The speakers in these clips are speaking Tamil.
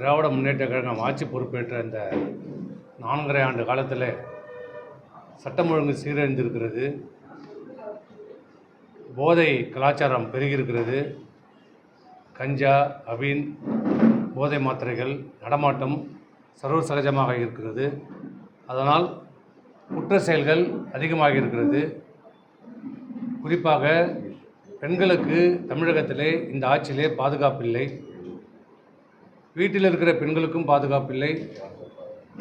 திராவிட முன்னேற்ற கழகம் ஆட்சி பொறுப்பேற்ற இந்த நான்கரை ஆண்டு காலத்தில் சட்டம் ஒழுங்கு சீரழிந்திருக்கிறது. போதை கலாச்சாரம் பெருகியிருக்கிறது. கஞ்சா அபீன் போதை மாத்திரைகள் நடமாட்டம் சர்வசகஜமாக இருக்கிறது. அதனால் குற்ற செயல்கள் அதிகமாக இருக்கிறது குறிப்பாக பெண்களுக்கு தமிழகத்திலே இந்த ஆட்சியிலே பாதுகாப்பில்லை. வீட்டில் இருக்கிற பெண்களுக்கும் பாதுகாப்பில்லை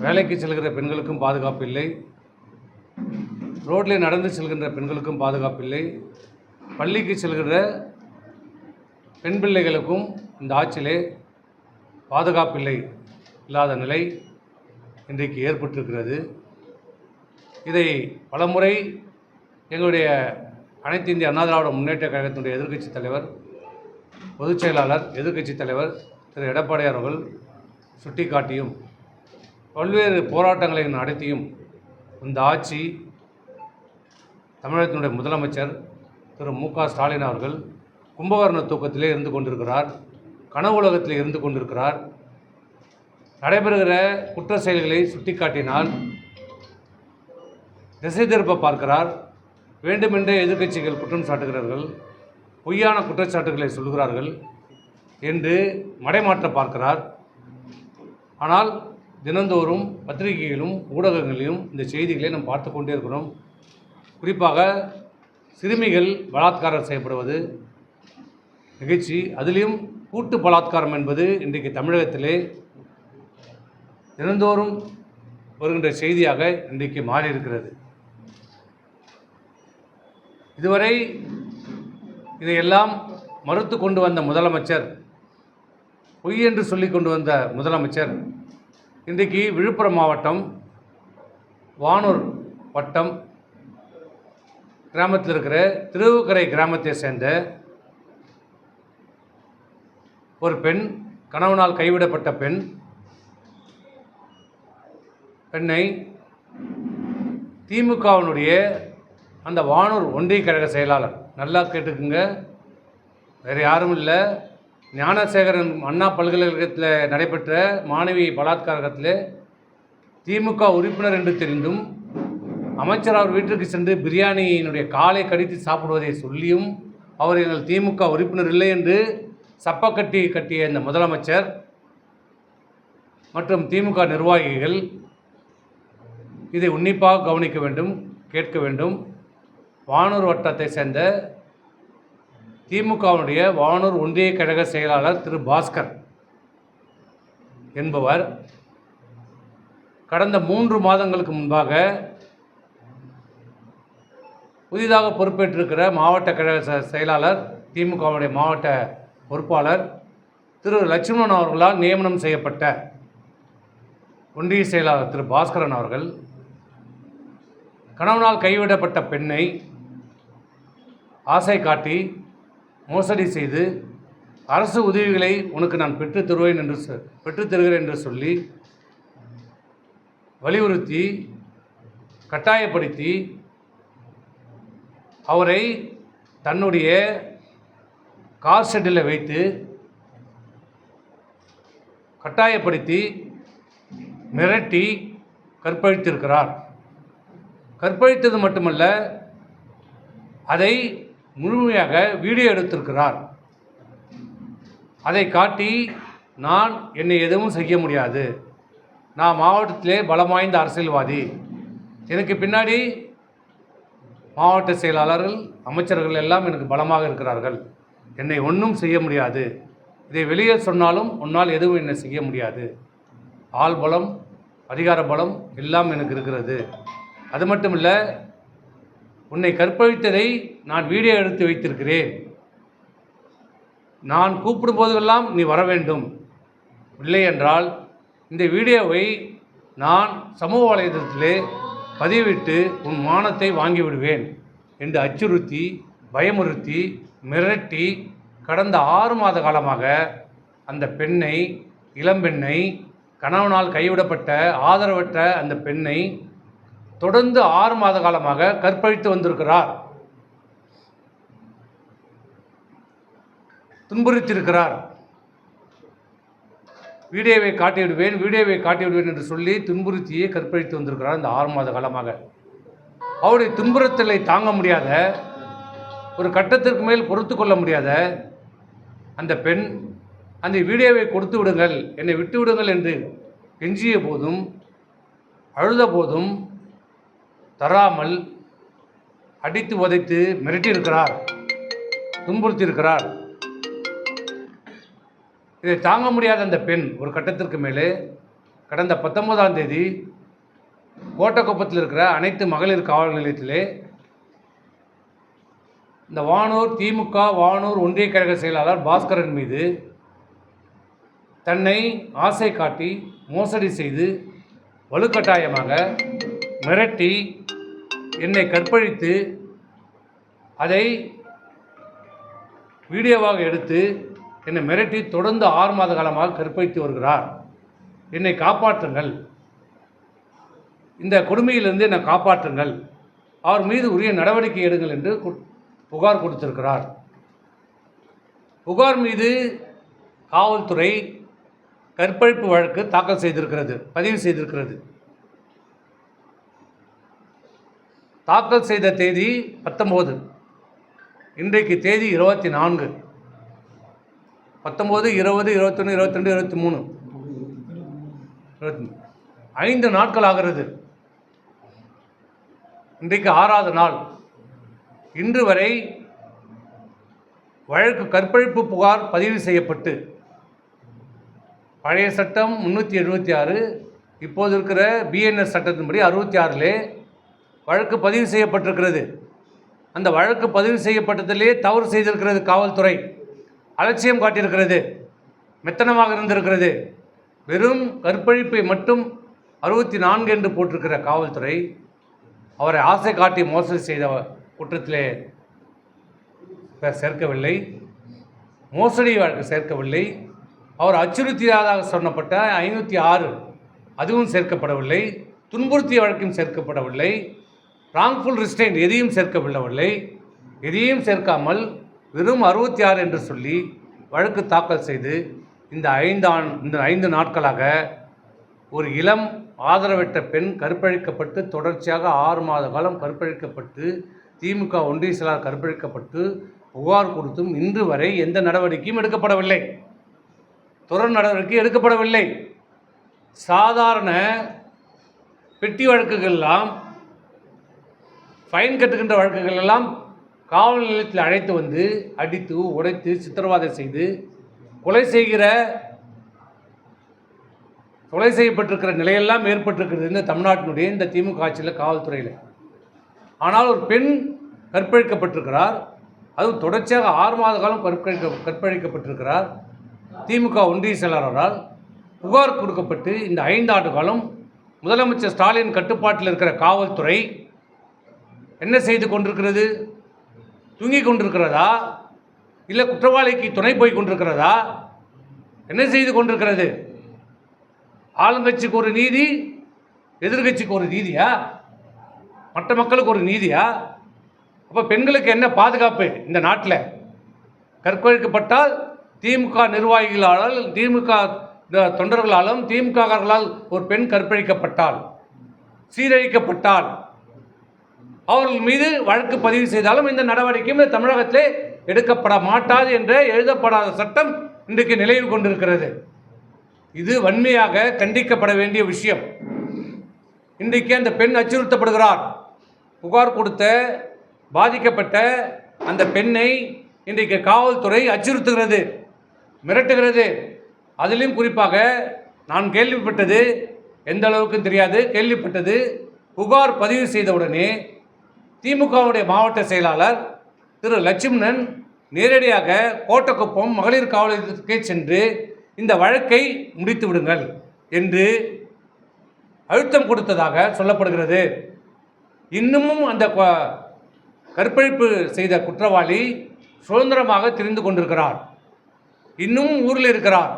வேலைக்கு செல்கிற பெண்களுக்கும் பாதுகாப்பில்லை ரோட்டில் நடந்து செல்கின்ற பெண்களுக்கும் பாதுகாப்பில்லை பள்ளிக்கு செல்கிற பெண் பிள்ளைகளுக்கும் இந்த ஆட்சியிலே பாதுகாப்பில்லை இல்லாத நிலை இன்றைக்கு ஏற்பட்டிருக்கிறது. இதை பலமுறை எங்களுடைய அனைத்து இந்திய அண்ணா திராவிட முன்னேற்ற கழகத்தினுடைய எதிர்க்கட்சித் தலைவர் பொதுச் செயலாளர் எதிர்க்கட்சித் தலைவர் திரு எடப்பாடியார் அவர்கள் சுட்டிக்காட்டியும் பல்வேறு போராட்டங்களை நடத்தியும் இந்த ஆட்சி தமிழகத்தினுடைய முதலமைச்சர் திரு மு க ஸ்டாலின் அவர்கள் கும்பகர்ண தூக்கத்திலே இருந்து கொண்டிருக்கிறார் கனவுலகத்தில் இருந்து கொண்டிருக்கிறார். நடைபெறுகிற குற்ற செயல்களை சுட்டிக்காட்டினால் திசை திருப்ப பார்க்கிறார். வேண்டுமென்றே எதிர்க்கட்சிகள் குற்றம் சாட்டுகிறார்கள் பொய்யான குற்றச்சாட்டுகளை சொல்கிறார்கள் என்று மடைமாற்ற பார்க்கிறார். ஆனால் தினந்தோறும் பத்திரிகைகளிலும் ஊடகங்களிலும் இந்த செய்திகளை நாம் பார்த்து கொண்டே இருக்கிறோம். குறிப்பாக சிறுமிகள் பலாத்காரம் செய்யப்படுவது நிகழ்ச்சி அதிலையும் கூட்டு பலாத்காரம் என்பது இன்றைக்கு தமிழகத்திலே தினந்தோறும் வருகின்ற செய்தியாக இன்றைக்கு மாறியிருக்கிறது. இதுவரை இதையெல்லாம் மறுத்து கொண்டு வந்த முதலமைச்சர் பொய் என்று சொல்லி கொண்டு வந்த முதலமைச்சர் இன்றைக்கு விழுப்புரம் மாவட்டம் வானூர் வட்டம் கிராமத்தில் இருக்கிற திருவுக்கரை கிராமத்தை சேர்ந்த ஒரு பெண் கணவனால் கைவிடப்பட்ட பெண் பெண்ணை திமுகவினுடைய அந்த வானூர் ஒன்றிய கழக செயலாளர். நல்லா கேட்டுக்குங்க. வேறு யாரும் இல்லை. ஞானசேகரன் அண்ணா பல்கலைக்கழகத்தில் நடைபெற்ற மாணவி பலாத்காரத்தில் திமுக உறுப்பினர் என்று தெரிந்தும் அமைச்சர் அவர் வீட்டிற்கு சென்று பிரியாணியினுடைய காலை கடித்து சாப்பிடுவதை சொல்லியும் அவர் எங்கள் திமுக உறுப்பினர் இல்லை என்று சப்பக்கட்டி கட்டிய இந்த முதலமைச்சர் மற்றும் திமுக நிர்வாகிகள் இதை உன்னிப்பாக கவனிக்க வேண்டும் கேட்க வேண்டும். வானூர் வட்டத்தை சேர்ந்த திமுகவினுடைய வானூர் ஒன்றிய கழக செயலாளர் திரு பாஸ்கர் என்பவர் கடந்த மூன்று மாதங்களுக்கு முன்பாக புதிதாக பொறுப்பேற்றிருக்கிற மாவட்ட கழக செயலாளர் திமுகவுடைய மாவட்ட பொறுப்பாளர் திரு லட்சுமணன் அவர்களால் நியமனம் செய்யப்பட்ட ஒன்றிய செயலாளர் திரு பாஸ்கரன் அவர்கள் கணவனால் கைவிடப்பட்ட பெண்ணை ஆசை காட்டி மோசடி செய்து அரசு உதவிகளை உனக்கு நான் பெற்றுத் தருவேன் என்று பெற்றுத் தருகிறேன் என்று சொல்லி வலியுறுத்தி கட்டாயப்படுத்தி அவரை தன்னுடைய கார் ஷெட்டில் வைத்து கட்டாயப்படுத்தி மிரட்டி கற்பழித்திருக்கிறார். கற்பழித்தது மட்டுமல்ல அதை முழுமையாக வீடியோ எடுத்திருக்கிறார். அதை காட்டி நான் என்னை எதுவும் செய்ய முடியாது. நான் மாவட்டத்திலே பலம் வாய்ந்த அரசியல்வாதி. எனக்கு பின்னாடி மாவட்ட செயலாளர்கள் அமைச்சர்கள் எல்லாம் எனக்கு பலமாக இருக்கிறார்கள். என்னை ஒன்றும் செய்ய முடியாது. இதை வெளியே சொன்னாலும் உன்னால் எதுவும் என்னை செய்ய முடியாது. ஆள் பலம் அதிகார பலம் எல்லாம் எனக்கு இருக்கிறது. அது மட்டும் இல்லை உன்னை கற்பழித்ததை நான் வீடியோ எடுத்து வைத்திருக்கிறேன். நான் கூப்பிடும் போதெல்லாம் நீ வர வேண்டும். இல்லை என்றால் இந்த வீடியோவை நான் சமூக வலைதளத்திலே பதிவிட்டு உன் மானத்தை வாங்கிவிடுவேன் என்று அச்சுறுத்தி பயமுறுத்தி மிரட்டி கடந்த ஆறு மாத காலமாக அந்த பெண்ணை இளம்பெண்ணை கணவனால் கைவிடப்பட்ட ஆதரவற்ற அந்த பெண்ணை தொடர்ந்து ஆறு மாத காலமாக கற்பழித்து வந்திருக்கிறார். துன்புறுத்தியிருக்கிறார். வீடியோவை காட்டிவிடுவேன் வீடியோவை காட்டிவிடுவேன் என்று சொல்லி துன்புறுத்தியே கற்பழித்து வந்திருக்கிறார் இந்த ஆறு மாத காலமாக. அவருடைய துன்புறுத்தலை தாங்க முடியாத ஒரு கட்டத்திற்கு மேல் பொறுத்து கொள்ள முடியாத அந்த பெண் அந்த வீடியோவை கொடுத்து விடுங்கள் என்னை விட்டு விடுங்கள் என்று கெஞ்சிய போதும் அழுத போதும் தராமல் அடித்து உதைத்து மிரட்டியிருக்கிறார் துன்புறுத்தியிருக்கிறார். இதை தாங்க முடியாத அந்த பெண் ஒரு கட்டத்திற்கு மேலே கடந்த பத்தொன்பதாம் தேதி கோட்டக்குப்பத்தில் இருக்கிற அனைத்து மகளிர் காவல் நிலையத்திலே இந்த வானூர் திமுக வானூர் ஒன்றிய கழக செயலாளர் பாஸ்கரன் மீது தன்னை ஆசை காட்டி மோசடி செய்து வலுக்கட்டாயமாக மிரட்டி என்னை கற்பழித்து அதை வீடியோவாக எடுத்து என்னை மிரட்டி தொடர்ந்து ஆறு மாத காலமாக கற்பழித்து வருகிறார். என்னை காப்பாற்றுங்கள். இந்த கொடுமையிலிருந்து என்னை காப்பாற்றுங்கள். அவர் மீது உரிய நடவடிக்கை எடுங்கள் என்று புகார் கொடுத்திருக்கிறார். புகார் மீது காவல்துறை கற்பழிப்பு வழக்கு தாக்கல் செய்திருக்கிறது பதிவு செய்திருக்கிறது. தாக்கல் செய்த தேதி பத்தொம்போது. இன்றைக்கு தேதி இருபத்தி நான்கு பத்தொம்போது இருபது இருபத்தொன்று இருபத்திரெண்டு இருபத்தி மூணு இருபத்தி ஐந்து நாட்கள் ஆகிறது. இன்றைக்கு ஆறாவது நாள். இன்று வரை வழக்கு கற்பழிப்பு புகார் பதிவு செய்யப்பட்டு. பழைய சட்டம் முந்நூற்றி எழுபத்தி ஆறு இப்போது இருக்கிற பிஎன்எஸ் சட்டத்தின்படி அறுபத்தி ஆறிலே வழக்கு பதிவு செய்யப்பட்டிருக்கிறது. அந்த வழக்கு பதிவு செய்யப்பட்டதிலே தவறு செய்திருக்கிறது காவல்துறை. அலட்சியம் காட்டியிருக்கிறது. மெத்தனமாக இருந்திருக்கிறது. வெறும் கற்பழிப்பை மட்டும் அறுபத்தி நான்கு என்று போட்டிருக்கிற காவல்துறை அவரை ஆசை காட்டி மோசடி செய்த குற்றத்திலே சேர்க்கவில்லை. மோசடி வழக்கு சேர்க்கவில்லை. அவர் அச்சுறுத்தியதாக சொன்னப்பட்ட ஐநூற்றி ஆறு அதுவும் சேர்க்கப்படவில்லை. துன்புறுத்திய வழக்கும் சேர்க்கப்படவில்லை. ராங்ஃபுல் ரிஸ்டைன் எதையும் சேர்க்கவில்லை எதையும் சேர்க்காமல் வெறும் அறுபத்தி ஆறு என்று சொல்லி வழக்கு தாக்கல் செய்து இந்த ஐந்தான் இந்த ஐந்து நாட்களாக ஒரு இளம் ஆதரவற்ற பெண் கற்பழிக்கப்பட்டு தொடர்ச்சியாக ஆறு மாத காலம் கற்பழிக்கப்பட்டு திமுக ஒன்றிய செயலாளர் கற்பழிக்கப்பட்டு புகார் கொடுத்தும் இன்று வரை எந்த நடவடிக்கையும் எடுக்கப்படவில்லை. தொடர் நடவடிக்கை எடுக்கப்படவில்லை. சாதாரண பெட்டி வழக்குகள்லாம் ஃபைன் கட்டுகின்ற வழக்குகள் எல்லாம் காவல் நிலையத்தில் அழைத்து வந்து அடித்து உடைத்து சித்திரவதை செய்து கொலை செய்கிற கொலை செய்யப்பட்டிருக்கிற நிலையெல்லாம் ஏற்பட்டிருக்கிறது இந்த தமிழ்நாட்டினுடைய இந்த திமுக ஆட்சியில் காவல்துறையில். ஆனால் ஒரு பெண் கற்பழிக்கப்பட்டிருக்கிறார். அதுவும் தொடர்ச்சியாக ஆறு மாத காலம் கற்பழிக்க கற்பழிக்கப்பட்டிருக்கிறார். திமுக ஒன்றிய செயலாளரால் புகார் கொடுக்கப்பட்டு இந்த ஐந்து ஆண்டு காலம் முதலமைச்சர் ஸ்டாலின் கட்டுப்பாட்டில் இருக்கிற காவல்துறை என்ன செய்து கொண்டிருக்கிறது? தூங்கி கொண்டிருக்கிறதா? இல்லை குற்றவாளிக்கு துணை போய் கொண்டிருக்கிறதா? என்ன செய்து கொண்டிருக்கிறது? ஆளுங்கட்சிக்கு ஒரு நீதி எதிர்கட்சிக்கு ஒரு நீதியா? மற்ற மக்களுக்கு ஒரு நீதியா? அப்போ பெண்களுக்கு என்ன பாதுகாப்பு இந்த நாட்டில்? கற்பழிக்கப்பட்டால் திமுக நிர்வாகிகளால் திமுக தொண்டர்களாலும் திமுககாரர்களால் ஒரு பெண் கற்பழிக்கப்பட்டால் சீரழிக்கப்பட்டால் அவர்கள் மீது வழக்கு பதிவு செய்தாலும் இந்த நடவடிக்கையும் தமிழகத்திலே எடுக்கப்பட மாட்டாது என்ற எழுதப்படாத சட்டம் இன்றைக்கு நிலைவு கொண்டிருக்கிறது. இது வன்மையாக கண்டிக்கப்பட வேண்டிய விஷயம். இன்றைக்கு அந்த பெண் அச்சுறுத்தப்படுகிறார். புகார் கொடுத்த பாதிக்கப்பட்ட அந்த பெண்ணை இன்றைக்கு காவல்துறை அச்சுறுத்துகிறது மிரட்டுகிறது. அதிலும் குறிப்பாக நான் கேள்விப்பட்டது எந்த அளவுக்கு தெரியாது கேள்விப்பட்டது. புகார் பதிவு செய்தவுடனே திமுகவுடைய மாவட்ட செயலாளர் திரு லட்சுமணன் நேரடியாக கோட்டக்குப்பம் மகளிர் காவலத்திற்கே சென்று இந்த வழக்கை முடித்து விடுங்கள் என்று அழுத்தம் கொடுத்ததாக சொல்லப்படுகிறது. இன்னமும் அந்த கற்பழிப்பு செய்த குற்றவாளி சுதந்திரமாக தெரிந்து கொண்டிருக்கிறார். இன்னும் ஊரில் இருக்கிறார்.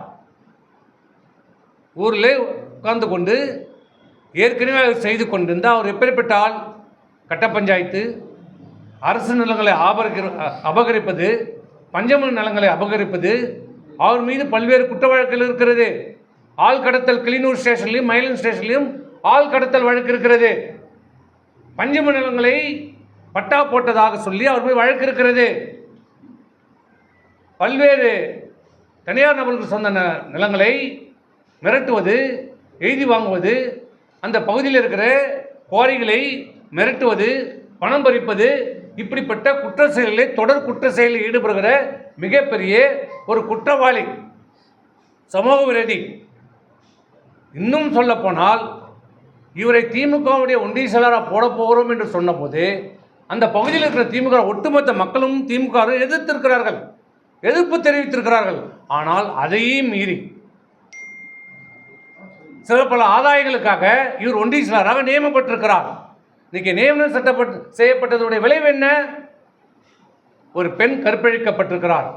ஊரில் உட்கார்ந்து கொண்டு ஏற்கனவே செய்து கொண்டிருந்தால் அவர் எப்படிப்பட்ட ஆள்? கட்ட பஞ்சாயத்து அரசு நிலங்களை ஆபரிக்கிற அபகரிப்பது பஞ்சமணி நிலங்களை அபகரிப்பது அவர் மீது பல்வேறு குற்ற வழக்குகள் இருக்கிறது. ஆள் கடத்தல் கிளிநூர் ஸ்டேஷன்லையும் மயிலம் ஸ்டேஷன்லையும் ஆள் கடத்தல் வழக்கு இருக்கிறது. பஞ்சம நிலங்களை பட்டா போட்டதாக சொல்லி அவர் போய் வழக்கு இருக்கிறது. பல்வேறு தனியார் நபர்களுக்கு சொந்த ந- நிலங்களை மிரட்டுவது எழுதி வாங்குவது அந்த பகுதியில் இருக்கிற குவாரிகளை மிரட்டுவது பணம் பறிப்பது இப்படிப்பட்ட குற்ற செயலில் தொடர் குற்ற செயலில் ஈடுபடுகிற மிகப்பெரிய ஒரு குற்றவாளி சமூக விரோதி. இன்னும் சொல்லப்போனால் இவரை திமுகவுடைய ஒன்றிய செயலராக போட போகிறோம் என்று சொன்னபோது அந்த பகுதியில் இருக்கிற திமுக ஒட்டுமொத்த மக்களும் திமுக எதிர்த்திருக்கிறார்கள் எதிர்ப்பு தெரிவித்திருக்கிறார்கள். ஆனால் அதையும் மீறி சில பல ஆதாயங்களுக்காக இவர் ஒன்றிய செயலராக நியமப்பட்டிருக்கிறார் இன்னைக்கு நியமனம் சட்டப்பட்டு செய்யப்பட்டதுடைய விளைவு என்ன? ஒரு பெண் கற்பழிக்கப்பட்டிருக்கிறார்.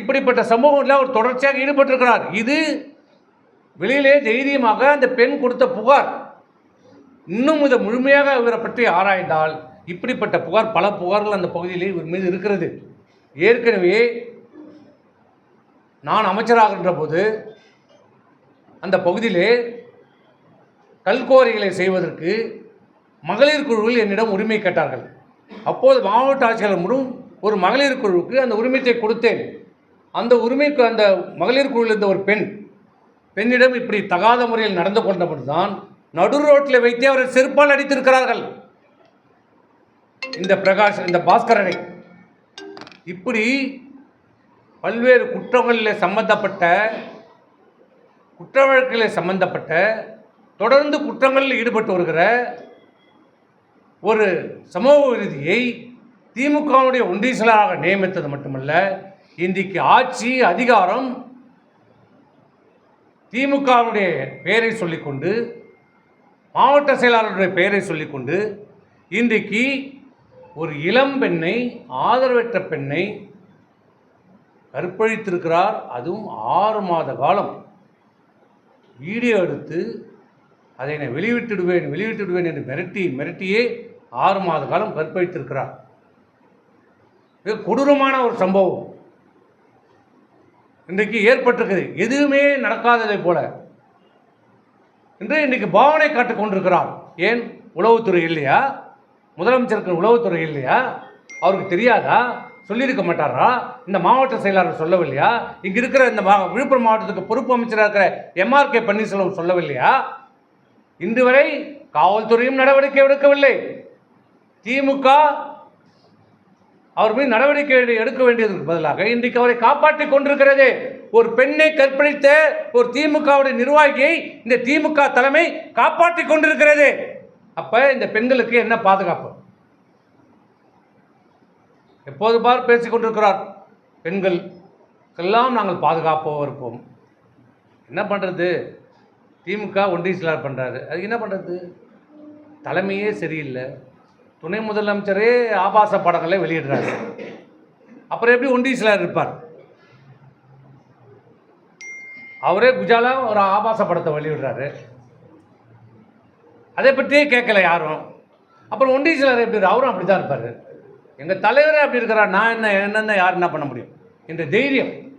இப்படிப்பட்ட சமூகத்தில் அவர் தொடர்ச்சியாக ஈடுபட்டிருக்கிறார். இது வெளியிலே தைரியமாக அந்த பெண் கொடுத்த புகார். இன்னும் இதை முழுமையாக இவரை பற்றி ஆராய்ந்தால் இப்படிப்பட்ட புகார் பல புகார்கள் அந்த பகுதியிலே இவர் மீது இருக்கிறது. ஏற்கனவே நான் அமைச்சராகின்ற போது அந்த பகுதியிலே கல்கோரிகளை செய்வதற்கு மகளிர் குழுவில் என்னிடம் உரிமை கேட்டார்கள். அப்போது மாவட்ட ஆட்சியாளர் மூலம் ஒரு மகளிர் குழுவுக்கு அந்த உரிமத்தை கொடுத்தேன். அந்த உரிமைக்கு அந்த மகளிர் குழுவில் இருந்த ஒரு பெண் பெண்ணிடம் இப்படி தகாத முறையில் நடந்து கொண்டபடிதான் நடு ரோட்டில் வைத்தே அவரை செருப்பால் அடித்திருக்கிறார்கள். இந்த பிரகாஷ் இந்த பாஸ்கரனை இப்படி பல்வேறு குற்றங்களில் சம்பந்தப்பட்ட குற்ற வழக்குகளில் சம்பந்தப்பட்ட தொடர்ந்து குற்றங்களில் ஈடுபட்டு வருகிற ஒரு சமூக விருதியை திமுகவுடைய ஒன்றிய நியமித்தது மட்டுமல்ல இன்றைக்கு ஆட்சி அதிகாரம் திமுகவுடைய பெயரை சொல்லிக்கொண்டு மாவட்ட செயலாளருடைய பெயரை சொல்லிக்கொண்டு இன்றைக்கு ஒரு இளம் பெண்ணை ஆதரவற்ற பெண்ணை கற்பழித்திருக்கிறார். அதுவும் ஆறு மாத காலம். வீடியோ எடுத்து அதை நான் வெளியிட்டுடுவேன் வெளியிட்டுடுவேன் என்று மிரட்டி மிரட்டியே ஆறு மாத காலம் கற்பழித்திருக்கிறார். இது கொடூரமான ஒரு சம்பவம். இன்றைக்கு ஏற்பட்டிருக்குது. எதுவுமே நடக்காததை போல. இன்று இன்றைக்கு பாவனை காட்டுக் கொண்டிருக்கிறார். ஏன்? உளவுத்துறை இல்லையா? முதலமைச்சருக்கு உளவுத்துறை இல்லையா? அவருக்கு தெரியாதா? சொல்லியிருக்க மாட்டாரா? இந்த மாவட்ட செயலாளர் சொல்லவில்லையா? இங்கே இருக்கிற இந்த மா விழுப்புரம் மாவட்டத்துக்கு பொறுப்பு அமைச்சராக இருக்கிற எம்ஆர்கே பன்னீர்செல்வம் சொல்லவில்லையா? இன்று வரை காவல்துறையும் நடவடிக்கை எடுக்கவில்லை. திமுக அவர் மீது நடவடிக்கை எடுக்க வேண்டியதற்கு பதிலாக இன்றைக்கு அவரை காப்பாற்றிக் கொண்டிருக்கிறது. ஒரு பெண்ணை கற்பழித்த ஒரு திமுகவுடைய நிர்வாகியை இந்த திமுக தலைமை காப்பாற்றிக் கொண்டிருக்கிறது. அப்ப இந்த பெண்களுக்கு என்ன பாதுகாப்பு? எப்போது பார் பேசிக் கொண்டிருக்கிறார். பெண்கள் எல்லாம் நாங்கள் பாதுகாப்பாக இருப்போம். என்ன பண்ணுறது திமுக ஒன்றிய செயலாளர் பண்ணுறாரு அதுக்கு என்ன பண்ணுறது தலைமையே சரியில்லை. துணை முதலமைச்சரே ஆபாச படங்களை வெளியிடுறாரு. அப்புறம் எப்படி ஒன்றிய இருப்பார்? அவரே குஜாலா ஒரு ஆபாச படத்தை வெளியிடுறாரு. அதை பற்றியே கேட்கல யாரும். அப்புறம் ஒன்றிய எப்படி அவரும் அப்படி தான் இருப்பார். எங்கள் தலைவரே அப்படி இருக்கிறார். நான் என்ன என்னென்ன யார் என்ன பண்ண முடியும்? என்ற தைரியம்.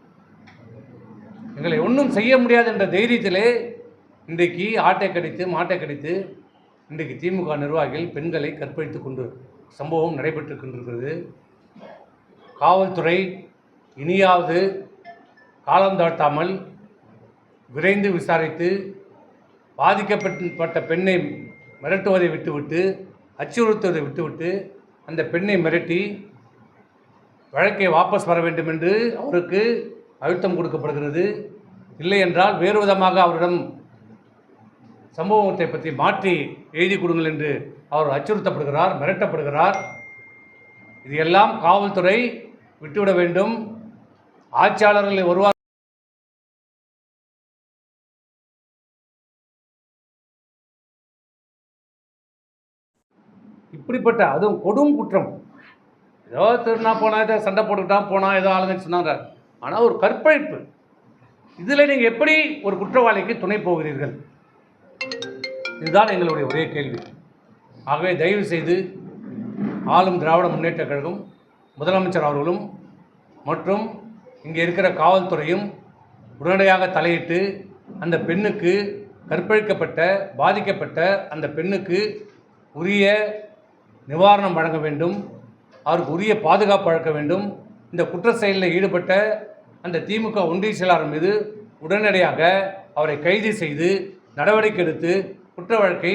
எங்களை ஒன்றும் செய்ய முடியாது என்ற தைரியத்திலே இன்றைக்கு ஆட்டை கடித்து மாட்டை கடித்து இன்றைக்கு திமுக நிர்வாகிகள் பெண்களை கற்பழித்து கொண்டு சம்பவம் நடைபெற்று கொண்டிருக்கிறது காவல்துறை இனியாவது காலம் தாழ்த்தாமல் விரைந்து விசாரித்து பாதிக்கப்பட்ட பெண்ணை மிரட்டுவதை விட்டுவிட்டு அச்சுறுத்துவதை விட்டுவிட்டு அந்த பெண்ணை மிரட்டி வழக்கை வாபஸ் வர வேண்டும் என்று அவருக்கு அழுத்தம் கொடுக்கப்படுகிறது. இல்லை என்றால் வேறு விதமாக அவரிடம் சம்பவத்தை பற்றி மாற்றி எழுதி கொடுங்கள் என்று அவர் அச்சுறுத்தப்படுகிறார் மிரட்டப்படுகிறார். இது எல்லாம் காவல்துறை விட்டுவிட வேண்டும். ஆட்சியாளர்களை வருவார் இப்படிப்பட்ட அதுவும் கொடும் குற்றம். ஏதோ திருநா போனா ஏதோ சண்டை போட்டுக்கிட்டான் போனா ஏதோ ஆளுங்கன்னு சொன்னாங்க. ஆனால் ஒரு கற்பழிப்பு. இதில் நீங்கள் எப்படி ஒரு குற்றவாளிக்கு துணை போகிறீர்கள்? இதுதான் எங்களுடைய ஒரே கேள்வி. ஆகவே தயவு செய்து ஆளும் திராவிட முன்னேற்ற கழகம் முதலமைச்சர் அவர்களும் மற்றும் இங்கே இருக்கிற காவல்துறையும் உடனடியாக தலையிட்டு அந்த பெண்ணுக்கு கற்பழிக்கப்பட்ட பாதிக்கப்பட்ட அந்த பெண்ணுக்கு உரிய நிவாரணம் வழங்க வேண்டும். அவருக்கு உரிய பாதுகாப்பு வழங்க வேண்டும். இந்த குற்ற செயலில் ஈடுபட்ட அந்த திமுக ஒன்றிய செயலாளர் மீது உடனடியாக அவரை கைது செய்து நடவடிக்கை எடுத்து குற்ற வழக்கை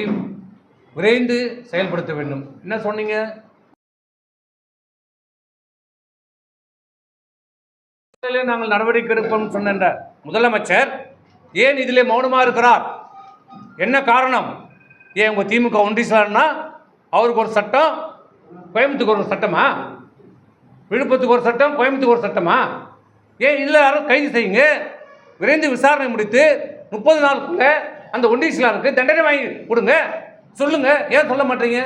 விரைந்து செயல்படுத்த வேண்டும். என்ன சொன்னீங்க? நாங்கள் நடவடிக்கை எடுப்போம் சொன்ன முதலமைச்சர் ஏன் இதிலே மௌனமாக இருக்கிறார்? என்ன காரணம்? ஏன் உங்கள் திமுக ஒன்றிய சார்னா அவருக்கு ஒரு சட்டம் கோயம்புத்தூருக்கு ஒரு சட்டமா? விழுப்புரத்துக்கு ஒரு சட்டம் கோயம்புத்தூருக்கு ஒரு சட்டமா? ஏன் இதில் யாரும் கைது செய்யுங்க? விரைந்து விசாரணை முடித்து முப்பது நாளுக்குள்ளே அந்த ஒன்றிய இஸ்லாமுக்கு தண்டனை வாங்கி கொடுங்க. சொல்லுங்க. ஏன் சொல்ல மாட்டீங்க?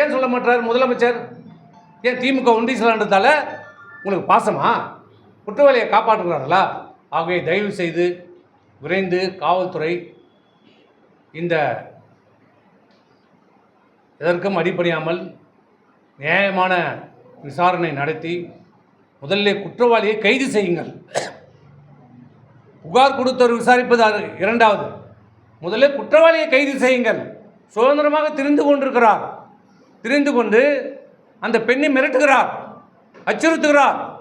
ஏன் சொல்ல மாட்டார் முதலமைச்சர்? ஏன் திமுக ஒன்றிய இஸ்லான்றதால உங்களுக்கு பாசமா? குற்றவாளியை காப்பாற்றுகிறார்களா? ஆகவே தயவு செய்து விரைந்து காவல்துறை இந்த எதற்கும் அடிப்படையாமல் நியாயமான விசாரணை நடத்தி முதல்ல குற்றவாளியை கைது செய்யுங்கள். புகார் கொடுத்தவர் விசாரிப்பது அது இரண்டாவது. முதல்ல குற்றவாளியை கைது செய்யுங்கள். சுதந்திரமாக திரிந்து கொண்டிருக்கிறார். திரிந்து கொண்டு அந்த பெண்ணை மிரட்டுகிறார். அச்சுறுத்துகிறார்.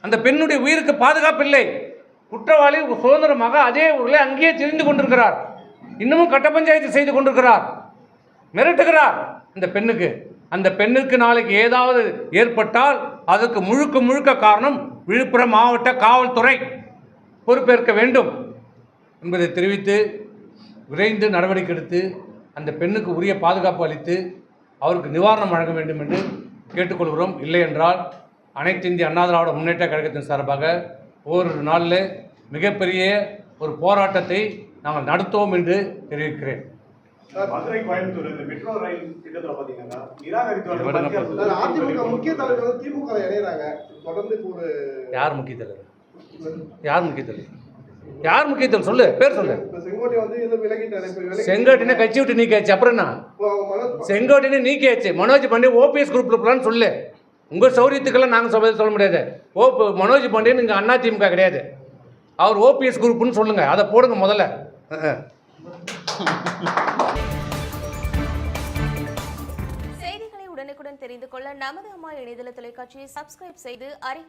அந்த பெண்ணுடைய உயிருக்கு பாதுகாப்பில்லை. குற்றவாளி சுதந்திரமாக அதே ஊரில் அங்கேயே திரிந்து கொண்டிருக்கிறார். இன்னமும் கட்ட பஞ்சாயத்து செய்து கொண்டிருக்கிறார். மிரட்டுகிறார் இந்த பெண்ணுக்கு. அந்த பெண்ணுக்கு நாளைக்கு ஏதாவது ஏற்பட்டால் அதற்கு முழுக்க முழுக்க காரணம் விழுப்புரம் மாவட்ட காவல்துறை பொறுப்பேற்க வேண்டும். என்பதை தெரிவித்து விரைந்து நடவடிக்கை எடுத்து அந்த பெண்ணுக்கு உரிய பாதுகாப்பு அளித்து அவருக்கு நிவாரணம் வழங்க வேண்டும் என்று கேட்டுக்கொள்கிறோம். இல்லை என்றால் அனைத்து இந்திய அண்ணா திராவிட முன்னேற்ற கழகத்தின் சார்பாக ஓரிரு நாளில் மிகப்பெரிய ஒரு போராட்டத்தை நாங்கள் நடத்துவோம் என்று தெரிவிக்கிறேன். மதுரை கோயம்புத்தூர் இந்த மெட்ரோ ரயில் திட்டத்துல பாத்தீங்கன்னா நிராகரித்து வந்த விடுங்க மத்திய அரசு. சார், அதிமுக முக்கிய தலைவர் வந்து திமுக ல இணையறாங்க. தொடர்ந்து இப்போ ஒரு யார் முக்கிய தலைவர்? யார் முக்கிய தலைவர்? யார் முக்கிய தலைவர் சொல்லு? பேர் சொல்லு. இப்ப செங்கோட்டை வந்து இது விலகிட்டாரு? இப்ப விலகி செங்கோட்டினை கட்சி விட்டு நீக்கியாச்சு. அப்புறம் செங்கோட்டினை நீக்கியாச்சு. மனோஜ் பாண்டே ஓபிஎஸ் குரூப்ல போலான்னு சொல்லு. உங்கள் சௌரியத்துக்கெல்லாம் நாங்கள் சொல்ல சொல்ல முடியாது. ஓ மனோஜ் பாண்டியன் இங்கே அண்ணா திமுக கிடையாது. அவர் ஓபிஎஸ் குரூப்னு சொல்லுங்க. அதை போடுங்க முதல்ல. செய்திகளை உடனுக்குடன் தெரிந்து கொள்ள நமது அம்மா இணையதள தொலைக்காட்சியை சப்ஸ்கிரைப் செய்து அறி